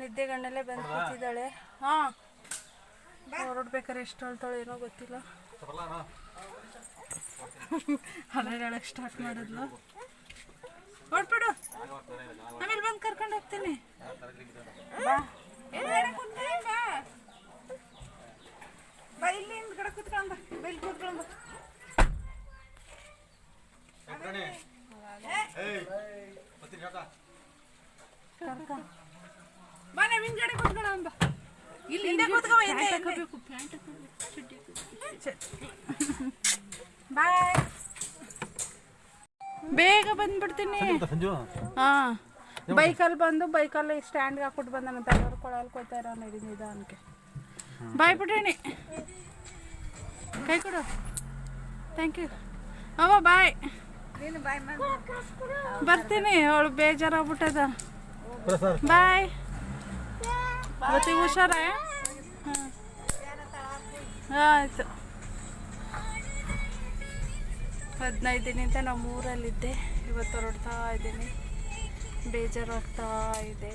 ನಿದ್ದೆ ಗಣ್ಣಲ್ಲೇ ಬಂದು ಕೂತಿದ್ದಾಳೆ. ಹಾಂ. ಹೊರಡ್ಬೇಕಾರೆ ಎಷ್ಟು ಹೇಳ್ತಾಳೆ ಏನೋ ಗೊತ್ತಿಲ್ಲ. ಹೇಳಕ್ಕೆ ಸ್ಟಾರ್ಟ್ ಮಾಡಿದ್ಲು. ಹೊಡ್ಬಿಡು ಆಮೇಲೆ ಬಂದು ಕರ್ಕೊಂಡು ಹೋಗ್ತೀನಿ. ಬಾ. ಇಲ್ಲಿ ಹಿಂದ್ಗಡೆ ಕೂತ್ಕೊಂಡ್ ಕೂತ್ಕೊಂಡ್ ಕರ್ಕ. ಹಿಂದ್ಗಡೆ ಬಾ ಇಲ್ಲಿ ಹಿಂದೆ ಕೂತ್ಕೋ ಹಿಂದೆ ಬಾಯ್. ಬೇಗ ಬಂದ್ಬಿಡ್ತೀನಿ. ಹಾಂ. ಬೈಕಲ್ಲಿ ಬಂದು ಬೈಕಲ್ಲಿ ಸ್ಟ್ಯಾಂಡ್ಗೆ ಹಾಕ್ಬಿಟ್ಟು ಬಂದ ನಾನು ತಗೊಳ್ ಕೊಡಲ್ಲಿ ಕೊಯ್ತಾ ಇರೋ ನಡಿ ನಿಧಾನಕ್ಕೆ. ಬಾಯ್ ಬಿಡ್ರಿ ಕೈ ಕೊಡು. ಥ್ಯಾಂಕ್ ಯು ಅವ ಬಾಯ್. ಬರ್ತೀನಿ ಅವಳು ಬೇಜಾರಾಗ್ಬಿಟ್ಟದ. ಬಾಯ್. ಮತ್ತೆ ಹುಷಾರ? ಆಯಿತು. ಹದಿನೈದು ದಿನದಿಂದ ನಮ್ಮ ಊರಲ್ಲಿದ್ದೆ ಇವತ್ತು ಹೊರಡ್ತಾ ಇದ್ದೀನಿ. ಬೇಜಾರಾಗ್ತಾ ಇದೆ.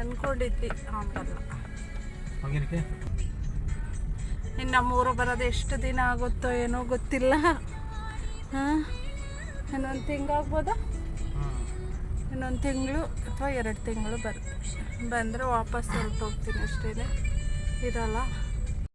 ಅನ್ಕೊಂಡಿದ್ವಿ ಇನ್ನು ಅಂದ್ಕೊಂಡಿದ್ವಿ ಇನ್ನು ನಮ್ಮೂರು ಬರೋದು ಎಷ್ಟು ದಿನ ಆಗುತ್ತೋ ಏನೋ ಗೊತ್ತಿಲ್ಲ. ಹಾಂ? ಇನ್ನೊಂದು ತಿಂಗಾಗ್ಬೋದಾ ಇನ್ನೊಂದು ತಿಂಗಳು ಅಥವಾ ಎರಡು ತಿಂಗಳು ಬರುತ್ತೆ. ಬಂದರೆ ವಾಪಸ್ ಹೊರಟು ಹೋಗ್ತೀನಿ ಅಷ್ಟೇ ಇರಲ್ಲ.